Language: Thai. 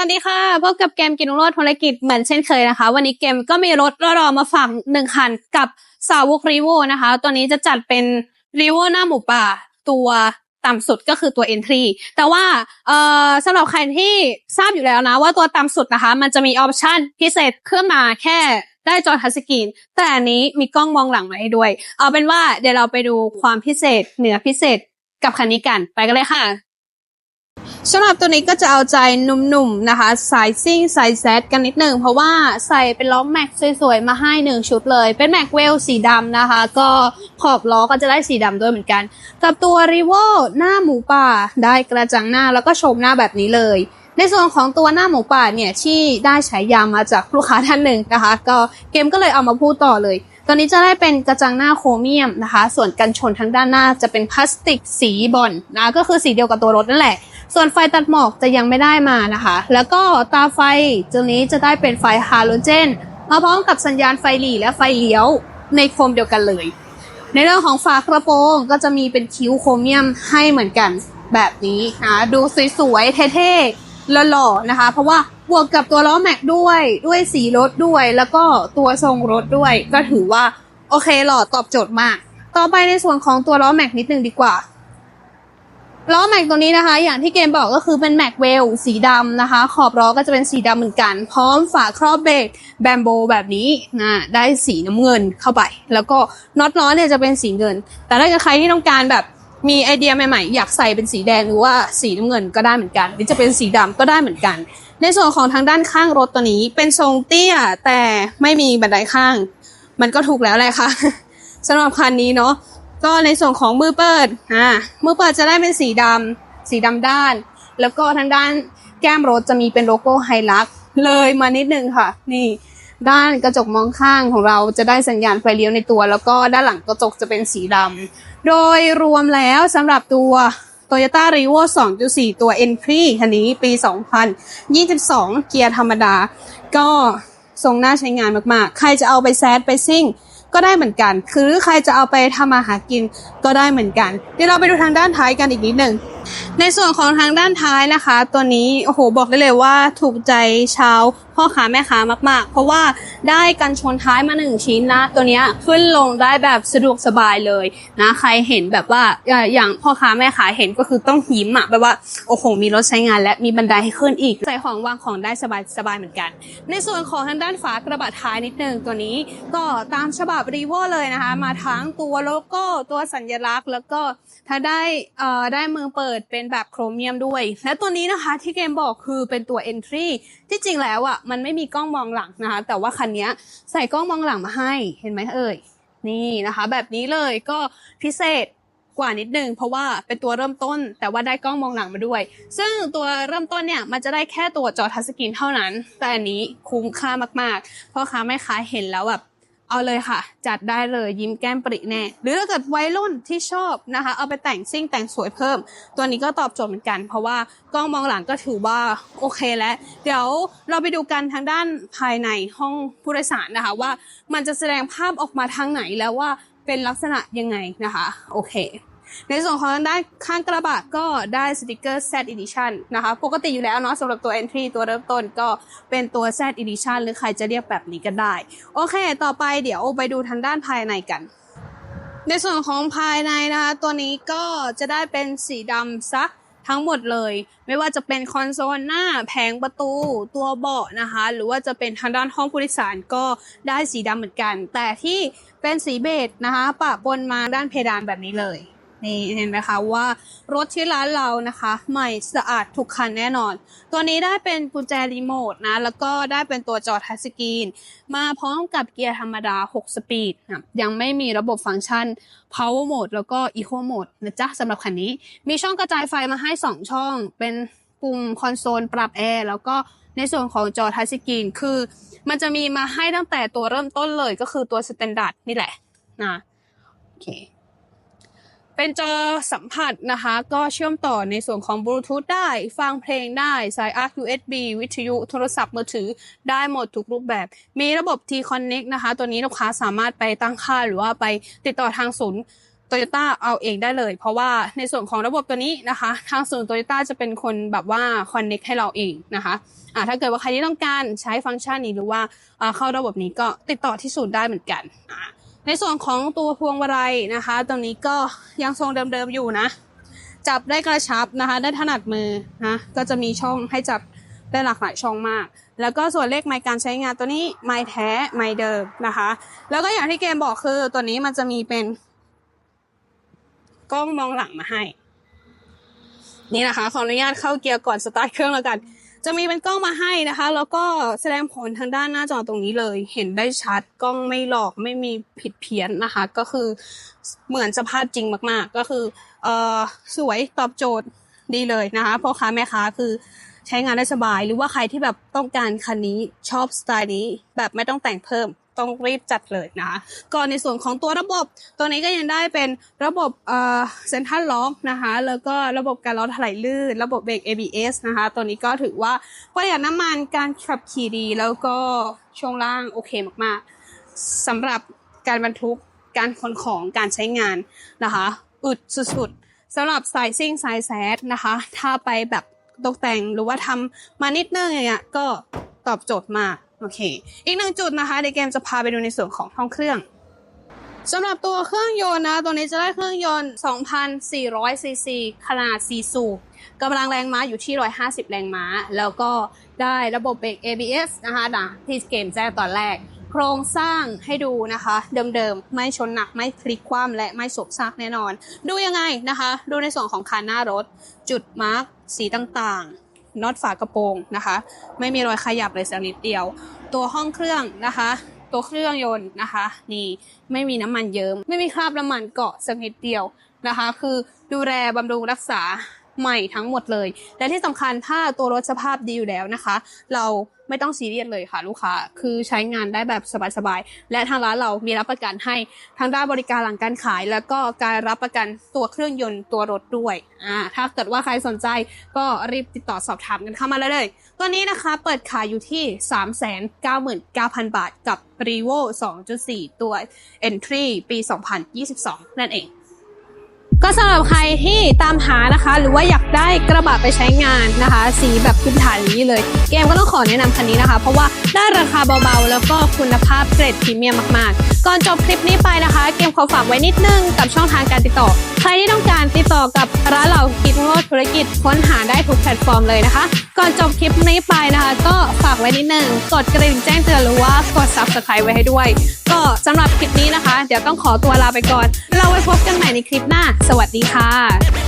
วัสดีค่ะ พบกับเกมกินรถธุรกิจเหมือนเช่นเคยนะคะ วันนี้เกมก็มีรถรอๆมาฝากหนึ่งคันกับสาวกรีโวนะคะ ตัวนี้จะจัดเป็นรีโวหน้าหมูป่า ตัวต่ำสุดก็คือตัว Entry แต่ว่าเอ่อสำหรับใครที่ทราบอยู่แล้วนะ ว่าตัวต่ำสุดนะคะ มันจะมีออปชันพิเศษขึ้นมาแค่ได้จอทัชสกรีนแต่อันนี้มีกล้องมองหลังมาให้ด้วย เอาเป็นว่าเดี๋ยวเราไปดูความพิเศษเหนือพิเศษกับคันนี้กัน ไปกันเลยค่ะ สำหรับตัวนี้ก็จะเอาใจหนุ่มๆนะคะ สายซิ่งสายแซดกันนิดหนึ่งเพราะว่าใส่เป็นล้อแม็กสวยๆ มาให้หนึ่งชุดเลย เป็นแม็กเวลสีดำนะคะ ก็ขอบล้อก็จะได้สีดำด้วยเหมือนกัน กับตัวรีโวหน้าหมูป่าได้กระจังหน้าแล้วก็โฉมหน้าแบบนี้เลย ในส่วนของตัวหน้าหมูป่าเนี่ยที่ได้ฉายามาจากลูกค้าท่านหนึ่งนะคะ ก็เกมก็เลยเอามาพูดต่อเลยตัวนี้จะได้เป็นกระจังหน้าโครเมียมนะคะ ส่วนกันชนทางด้านหน้าจะเป็นพลาสติกสีบอลนะก็คือสีเดียวกับตัวรถนั่นแหละ ส่วนไฟตัดหมอกจะยังไม่ได้มานะคะ แล้วก็ตาไฟตัวนี้จะได้เป็นไฟฮาโลเจน มาพร้อมกับสัญญาณไฟหลีและไฟเลี้ยวในโคมเดียวกันเลย ในเรื่องของฝากระโปรงก็จะมีเป็นคิ้วโครเมียมให้เหมือนกันแบบนี้นะดูสวยๆเท่ๆหล่อๆนะคะ เพราะว่าบวกกับตัวล้อแม็กด้วยด้วยสีรถด้วย แล้วก็ตัวทรงรถด้วย ก็ถือว่าโอเคหล่อตอบโจทย์มาก ต่อไปในส่วนของตัวล้อแม็กนิดนึงดีกว่า ล้อแม็กตัวนี้นะคะ อย่างที่เกมบอกก็คือเป็นแม็กเวลสีดำนะคะ ขอบล้อก็จะเป็นสีดำเหมือนกัน พร้อมฝาครอบเบรกแบมโบแบบนี้นะได้สีน้ำเงินเข้าไป แล้วก็น็อตล้อเนี่ยจะเป็นสีเงิน แต่ถ้าเกิดใครที่ต้องการแบบมีไอเดียใหม่ๆ อยากใส่เป็นสีแดงหรือว่าสีน้ำเงินก็ได้เหมือนกัน หรือจะเป็นสีดำก็ได้เหมือนกัน ในส่วนของทางด้านข้างรถตัวนี้เป็นทรงเตี้ยแต่ไม่มีบันไดข้าง มันก็ถูกแล้วแหละค่ะสำหรับคันนี้เนาะ ก็ในส่วนของมือเปิดอ่ามือเปิดจะได้เป็นสีดำสีดำด้าน แล้วก็ทางด้านแก้มรถจะมีเป็นโลโก้ไฮลักเลยมานิดนึงค่ะ นี่ ด้านกระจกมองข้างของเราจะได้สัญญาณไฟเลี้ยวในตัว แล้วก็ด้านหลังกระจกจะเป็นสีดำโดยรวมแล้วสำหรับตัว Toyota r e v o 2.4 ตัว Entry คันนี้ปี 2022 เกียร์ธรรมดา ก็ทรงน่าใช้งานมากๆ ใครจะเอาไปแซดไปซิ่ง ก็ได้เหมือนกัน คือใครจะเอาไปทำมาหากินก็ได้เหมือนกัน เดี๋ยวเราไปดูทางด้านท้ายกันอีกนิดหนึ่งในส่วนของทางด้านท้ายนะคะ ตัวนี้โอ้โหบอกได้เลยว่าถูกใจชาวพ่อค้าแม่ค้ามากๆ เพราะว่าได้กันชนท้ายมาหนึ่งชิ้นนะ ตัวนี้ขึ้นลงได้แบบสะดวกสบายเลยนะใครเห็นแบบว่าอย่างพ่อค้าแม่ค้าเห็นก็คือต้องยิ้มอะแบบว่าโอ้โหมีรถใช้งานและมีบันไดให้ขึ้นอีกใส่ของวางของได้สบายสบายเหมือนกัน ในส่วนของทางด้านฝากระบะท้ายนิดนึงตัวนี้ก็ตามฉบับรีโวเลยนะคะ มาทั้งตัวโลโก้ตัวสัญลักษณ์ แล้วก็ถ้าได้เอ่อได้มือเปิดเป็นแบบโครเมียมด้วย และตัวนี้นะคะที่เกมบอกคือเป็นตัว entry ที่จริงแล้วอะมันไม่มีกล้องมองหลังนะคะ แต่ว่าคันนี้ใส่กล้องมองหลังมาให้เห็นไหมเอ่ยนี่นะคะ แบบนี้เลยก็พิเศษกว่านิดนึงเพราะว่าเป็นตัวเริ่มต้น แต่ว่าได้กล้องมองหลังมาด้วย ซึ่งตัวเริ่มต้นเนี่ยมันจะได้แค่ตัวจอทัชสกรีนเท่านั้น แต่อันนี้คุ้มค่ามากๆ เพราะค้าแม่ค้าเห็นแล้วแบบ เอาเลยค่ะ จัดได้เลยยิ้มแก้มปริแน่ หรือถ้าเกิดวัยรุ่นที่ชอบนะคะ เอาไปแต่งซิ่งแต่งสวยเพิ่ม ตัวนี้ก็ตอบโจทย์เหมือนกัน เพราะว่ากล้องมองหลังก็ถือว่าโอเคแล้ว เดี๋ยวเราไปดูกันทางด้านภายในห้องผู้โดยสารนะคะ ว่ามันจะแสดงภาพออกมาทางไหนแล้วว่าเป็นลักษณะยังไงนะคะ โอเค ในส่วนของด้านข้างกระบะก็ได้สติกเกอร์ Z Edition นะคะ ปกติอยู่แล้วเนาะสำหรับตัว Entry ตัวเริ่มต้นก็เป็นตัว Z Edition หรือใครจะเรียกแบบนี้ก็ได้ โอเค ต่อไปเดี๋ยวไปดูทางด้านภายในกัน ในส่วนของภายในนะคะ ตัวนี้ก็จะได้เป็นสีดำซักทั้งหมดเลย ไม่ว่าจะเป็นคอนโซลหน้าแผงประตูตัวเบาะนะคะ หรือว่าจะเป็นทางด้านห้องผู้โดยสารก็ได้สีดำเหมือนกัน แต่ที่เป็นสีเบจนะคะปะปนมาด้านเพดานแบบนี้เลย นี่เห็นไหมคะว่ารถที่ร้านเรานะคะ ใหม่สะอาดทุกคันแน่นอน ตัวนี้ได้เป็นกุญแจรีโมทนะ แล้วก็ได้เป็นตัวจอทัชสกรีน มาพร้อมกับเกียร์ธรรมดา 6 สปีดนะยังไม่มีระบบฟังก์ชัน power mode แล้วก็ eco mode นะจ๊ะสำหรับคันนี้ มีช่องกระจายไฟมาให้ 2 ช่อง เป็นปุ่มคอนโซลปรับแอร์แล้วก็ในส่วนของจอทัชสกรีนคือ มันจะมีมาให้ตั้งแต่ตัวเริ่มต้นเลยก็คือตัวสแตนดาร์ดนี่แหละนะโอเค เป็นจอสัมผัสนะคะ ก็เชื่อมต่อในส่วนของบลูทูธได้ ฟังเพลงได้สาย ARC USB วิทยุโทรศัพท์มือถือได้หมดทุกรูปแบบ มีระบบ T Connect นะคะ ตัวนี้ลูกค้าสามารถไปตั้งค่าหรือว่าไปติดต่อทางศูนย์โตโยต้าเอาเองได้เลย เพราะว่าในส่วนของระบบตัวนี้นะคะ ทางศูนย์โตโยต้าจะเป็นคนแบบว่าคอนเน็กให้เราเองนะคะอ่าถ้าเกิดว่าใครที่ต้องการใช้ฟังก์ชันนี้หรือว่าอ่าเข้าระบบนี้ก็ติดต่อที่ศูนย์ได้เหมือนกันอ่า ในส่วนของตัวพวงมาลัยนะคะ ตรงนี้ก็ยังทรงเดิมๆอยู่นะ จับได้กระชับนะคะ ได้ถนัดมือนะก็จะมีช่องให้จับได้หลากหลายช่องมาก แล้วก็ส่วนเลขไมค์การใช้งานตัวนี้ไมค์แท้ไมค์เดิมนะคะ แล้วก็อย่างที่เกมบอกคือตัวนี้มันจะมีเป็นกล้องมองหลังมาให้ นี่นะคะ ขออนุญาตเข้าเกียร์ก่อนสตาร์ทเครื่องแล้วกัน จะมีเป็นกล้องมาให้นะคะ แล้วก็แสดงผลทางด้านหน้าจอตรงนี้เลย เห็นได้ชัดกล้องไม่หลอกไม่มีผิดเพี้ยนนะคะ ก็คือเหมือนสภาพจริงมากๆ ก็คือเออสวยตอบโจทย์ดีเลยนะคะพ่อค้าแม่ค้าคือใช้งานได้สบาย หรือว่าใครที่แบบต้องการคันนี้ชอบสไตล์นี้แบบไม่ต้องแต่งเพิ่ม ต้องรีบจัดเลยนะคะก่อนในส่วนของตัวระบบ ตัวนี้ก็ยังได้เป็นระบบเอ่อเซนทรัลล็อกนะคะแล้วก็ระบบการล้อถลายลื่น ระบบเบรก ABS นะคะตัวนี้ก็ถือว่าประหยัดน้ำมันการขับขี่ดีแล้วก็ช่วงล่างโอเคมากๆสำหรับการบรรทุกการขนของการใช้งานนะคะอึดสุดๆสำหรับสายซิ่งสายแซดนะคะ ถ้าไปแบบตกแต่งหรือว่าทำมานิดนึงอย่างเงี้ยก็ตอบโจทย์มาก โอเค อีกหนึ่งจุดนะคะในเกมจะพาไปดูในส่วนของห้องเครื่องสำหรับตัวเครื่องยนต์นะ ตัวนี้จะได้เครื่องยนต์ 2,400 ซีซี ขนาด 4 สูบกำลังแรงม้าอยู่ที่ 150 แรงม้า แล้วก็ได้ระบบเบรก ABS นะคะนะที่เกมแจ้งตอนแรก โครงสร้างให้ดูนะคะ เดิมๆ ไม่ชนหนัก ไม่พลิกคว่ำและไม่สบซากแน่นอน ดูยังไงนะคะ ดูในส่วนของคันหน้ารถ จุดมาร์กสีต่างๆ น็อตฝากระโปรงนะคะ ไม่มีรอยขยับเลยสักนิดเดียว ตัวห้องเครื่องนะคะ ตัวเครื่องยนต์นะคะ นี่ไม่มีน้ำมันเยิม้มไม่มีคราบน้ำมันเกาะสักนิดเดียวนะคะ คือดูแลบำรุงรักษา ใหม่ทั้งหมดเลย และที่สำคัญถ้าตัวรถสภาพดีอยู่แล้วนะคะ เราไม่ต้องซีเรียสเลยค่ะ ลูกค้า คือใช้งานได้แบบสบายๆ และทางร้านเรามีรับประกันให้ทางด้านบริการหลังการขาย แล้วก็การรับประกันตัวเครื่องยนต์ตัวรถด้วย อ่า ถ้าเกิดว่าใครสนใจก็รีบติดต่อสอบถามกันเข้ามาเลยเลยตัวนี้นะคะเปิดขายอยู่ที่ 399,000 บาทกับ r e v o 2.4 ตัว Entry ปี 2022 นั่นเอง ก็สำหรับใครที่ตามหานะคะ หรือว่าอยากได้กระบะไปใช้งานนะคะ สีแบบพื้นฐานนี้เลย เกมก็ต้องขอแนะนำคันนี้นะคะ เพราะว่าได้ราคาเบาๆ แล้วก็คุณภาพเกรดพรีเมียมมากๆ ก่อนจบคลิปนี้ไปนะคะ เกมขอฝากไว้นิดนึงกับช่องทางการติดต่อ ใครที่ต้องการติดต่อกับร้านเรากิ โลดธุรกิจค้นหาได้ทุกแพลตฟอร์มเลยนะคะ ก่อนจบคลิปนี้ไปนะคะ ก็ฝากไว้นิดนึงกดกระดิ่งแจ้งเตือนหรือว่ากด subscribe ไว้ให้ด้วย ก็สำหรับคลิปนี้นะคะ เดี๋ยวต้องขอตัวลาไปก่อน เราไว้พบกันใหม่ในคลิปหน้า สวัสดีค่ะ